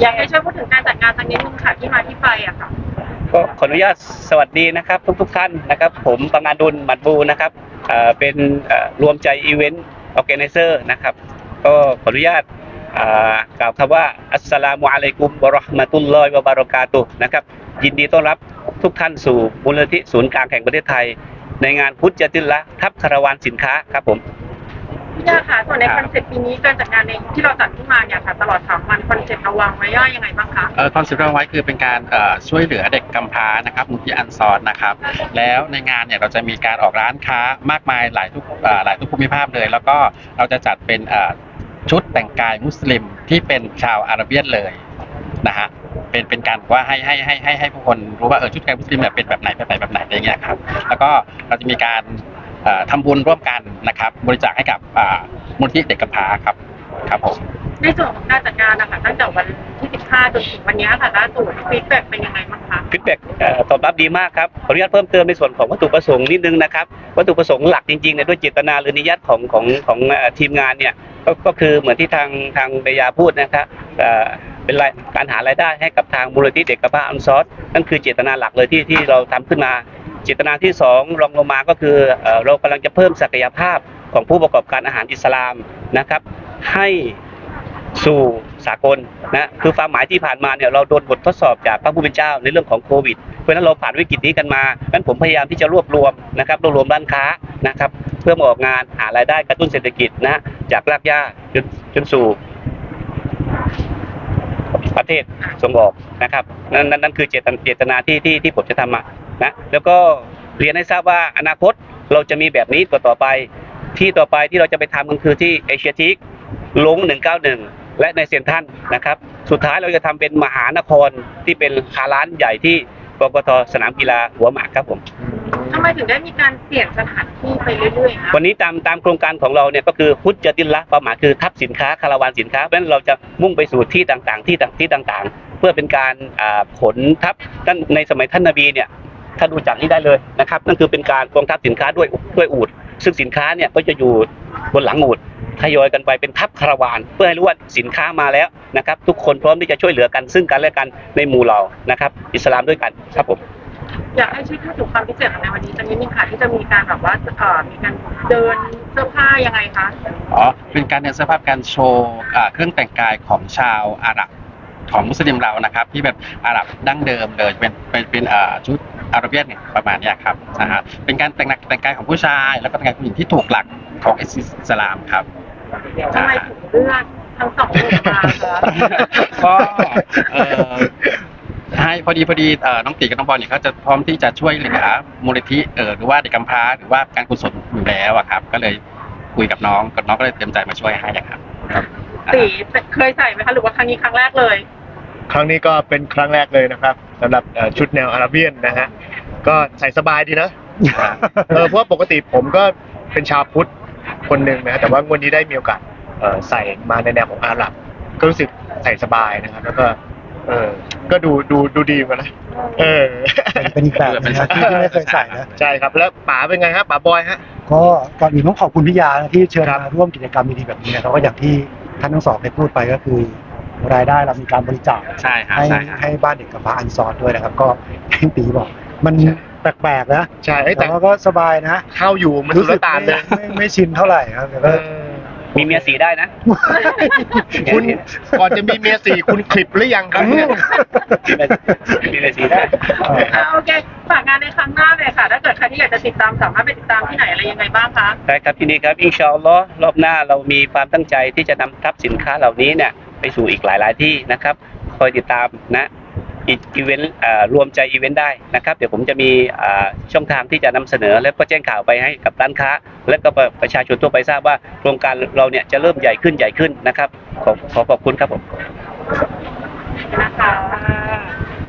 อยากให้ช่วยพูดถึงการจัดงานครั้งนี้นึงค่ะที่มาที่ไปอะค่ะ ก็ขออนุญาตสวัสดีนะครับ ทุกทุกๆท่านนะครับ ผมปังงานดุลหมัดบูนะครับเอ่อเป็นเอ่อรวมใจอีเวนต์ออแกไนเซอร์นะครับ ก็ขออนุญาตอ่ากล่าวคำว่าอัสสลามุอะลัยกุมวะเราะห์มะตุลลอฮิวะบารอกาตุฮ์นะครับ ยินดีต้อนรับทุกท่านสู่มูลนิธิศูนย์กลางแห่งประเทศไทย ในงานพุทธจติลละทับคาราวานสินค้าครับผม พี่ยาค่ะส่วนในคอนเซ็ปต์ปีนี้การจัดงานในที่เราจัดขึ้นมาเนี่ยค่ะตลอดสามวันคอนเซ็ปต์เราวางไว้ว่ายังไงบ้างคะเอ่อคอนเซ็ปต์เราไว้คือเป็นการเอ่อช่วยเหลือเด็กกำพร้านะครับมูลที่อันซอนนะครับ แล้วในงานเนี่ยเราจะมีการออกร้านค้ามากมายหลายทุกเอ่อหลายทุกภูมิภาคเลย แล้วก็เราจะจัดเป็นเอ่อชุดแต่งกายมุสลิมที่เป็นชาวอาระเบียนเลยนะฮะเป็นเป็นการว่าให้ให้ให้ให้ให้ผู้คนรู้ว่าเออชุดแต่งมุสลิมเนี่ยเป็นแบบไหนแบบไหนแบบไหนอะไรเงี้ยครับแล้วก็เราจะมีการเอ่อ ทำบุญร่วมกันนะครับ บริจาคให้กับอ่ามูลที่เด็กกำพร้าครับครับผมในส่วนของการจัดงานนะคะตั้งแต่วันที่ 15 จนถึงวันนี้ค่ะล่าสุดฟีดแบ็กเป็นยังไงบ้างคะฟีดแบ็กตอบรับดีมากครับขออนุญาตเพิ่มเติมในส่วนของวัตถุประสงค์นิดนึงนะครับ วัตถุประสงค์หลักจริงๆเนี่ยด้วยเจตนาหรือนิยัตของของของเอ่อทีมงานเนี่ยก็ก็คือเหมือนที่ทางทางเบยาพูดนะครับเอ่อเป็นรายการหารายได้ให้กับทางมูลนิธิเด็กกำพร้าอันซอสนั่นคือเจตนาหลักเลยที่ที่เราทำขึ้นมาเจตนาที่สองรองลงมาก็คือเอเรากำลังจะเพิ่มศักยภาพของผู้ประกอบการอาหารอิสลามนะครับ ให้สู่สากลนะคือความหมายที่ผ่านมาเนี่ยเราโดนบททดสอบจากพระผู้เป็นเจ้าในเรื่องของโควิด เพราะฉะนั้นเราผ่านวิกฤตนี้กันมางั้นผมพยายามที่จะรวบรวมนะครับรวบรวมร้านค้านะครับเพื่อมาออกงานหารายได้กระตุ้นเศรษฐกิจนะจากรากหญ้าจนจนสู่ประเทศส่งออกนะครับนั่นนั่นนั่นคือเจตนเจตนาที่ที่ที่ผมจะทำมา นะแล้วก็เรียนให้ทราบว่าอนาคตเราจะมีแบบนี้ต่อต่อไป ที่ต่อไปที่เราจะไปทำกันคือที่เอเชียทิกลง 191 และในเซ็นทรัลนะครับ สุดท้ายเราจะทำเป็นมหานครที่เป็นคาร้านใหญ่ที่กกทสนามกีฬาหัวหมากครับผมทำไมถึงได้มีการเปลี่ยนสถานที่ไปเรื่อยๆคะวันนี้ตามตามโครงการของเราเนี่ยก็คือพุทธจติลละเป้าหมายคือทับสินค้าคาราวานสินค้าเพราะฉะนั้นเราจะมุ่งไปสู่ที่ต่างๆ ที่ต่างที่ต่างๆ เพื่อเป็นการอ่าขนทับท่านในสมัยท่านนบีเนี่ย ถ้าดูจากนี้ได้เลยนะครับนั่นคือเป็นการกองทัพสินค้าด้วยด้วยอูฐซึ่งสินค้าเนี่ยก็จะอยู่บนหลังอูฐทยอยกันไปเป็นทัพคาราวาน เพื่อให้รู้ว่าสินค้ามาแล้วนะครับ ทุกคนพร้อมที่จะช่วยเหลือกันซึ่งกันและกันในหมู่เรานะครับ อิสลามด้วยกันครับผมอยากให้ช่วยพูดถึงความพิเศษของในวันนี้จะนิดนึงค่ะที่จะมีการแบบว่าเอ่อมีการเดินเสื้อผ้ายังไงคะอ๋อเป็นการเดินสภาพการโชว์อ่าเครื่องแต่งกายของชาวอาหรับของมุสลิมเรานะครับ ที่เป็นอาหรับดั้งเดิมเลยเป็นเป็นเป็นอ่าชุด อาระเบียนเนี่ยประมาณเนี้ยครับนะฮะเป็นการแต่งแต่งกายของผู้ชาย แล้วก็แต่งกายผู้หญิงที่ถูกหลักของอิสลามครับ ทำไมถึงเลือกทั้งสองรูปมาคะก็เอ่อให้พอดีพอดีเอ่อน้องตีกับน้องบอลเนี่ยเขาจะพร้อมที่จะช่วยเหลือมูลนิธิเอ่อหรือว่าเด็กกำพร้าหรือว่าการกุศลอยู่แล้วอะครับ ก็เลยคุยกับน้องกับน้องก็เลยเต็มใจมาช่วยให้อะครับตีเคยใส่ไหมคะหรือว่าครั้งนี้ครั้งแรกเลย ครั้งนี้ก็เป็นครั้งแรกเลยนะครับ สำหรับเอ่อชุดแนวอาราเบียนนะฮะก็ใส่สบายดีนะ เออเพราะว่าปกติผมก็เป็นชาวพุทธคนหนึ่งนะฮะแต่ว่าวันนี้ได้มีโอกาสเอ่อใส่มาในแนวของอาหรับ ก็รู้สึกใส่สบายนะครับ แล้วก็ เออก็ดูดูดูดีเหมือนกันนะเออ เป็นอีกแบบหนึงนะที่ที่ไม่เคยใส่นะ ใช่ครับแล้วป๋าเป็นไงฮะป๋าบอยฮะ ก็ก่อนอื่นต้องขอบคุณพี่ยานะที่เชิญครับมาร่วมกิจกรรมดีๆแบบนี้นะครับก็อย่างที่ท่านทั้งสองได้พูดไปก็คือ รายได้เรามีการบริจาคใช่ครับให้ใช่ครับให้บ้านเด็กกำพร้าอันซอดด้วยนะครับ ก็ให้ตีบอก มันแปลกๆนะใช่เอ้ยแต่แต่ว่าก็สบายนะเข้าอยู่มันสุรู้ลสึกต่านเลยไม่ไม่ไม่ชินเท่าไหร่ครับแต่เอก็อมีเมียสีได้นะ คุณก่อนจะมีเมียสี่คุณคลิปหรือยังครับเนี่ย มีเมียสีได้อ่าโอเคฝากงานในครั้งหน้าเลยค่ะ ถ้าเกิดใครที่อยากจะติดตามสามารถไปติดตามที่ไหนอะไรยังไงบ้างคะได้ครับที่นี่ครับอินชาอัลลอฮ์รอบหน้าเรามีความตั้งใจที่จะนำทัพสินค้าเหล่านี้เนี่ย ไปสู่อีกหลาย ๆ ที่นะครับคอยติดตามนะอีเวนต์รวมใจอีเวนต์ได้นะครับ เดี๋ยวผมจะมีช่องทางที่จะนำเสนอ และก็แจ้งข่าวไปให้กับร้านค้า และก็ประชาชนทั่วไปทราบว่าโครงการเราเนี่ยจะเริ่มใหญ่ขึ้นใหญ่ขึ้นนะครับ ขอขอขอบคุณครับผมนะคะ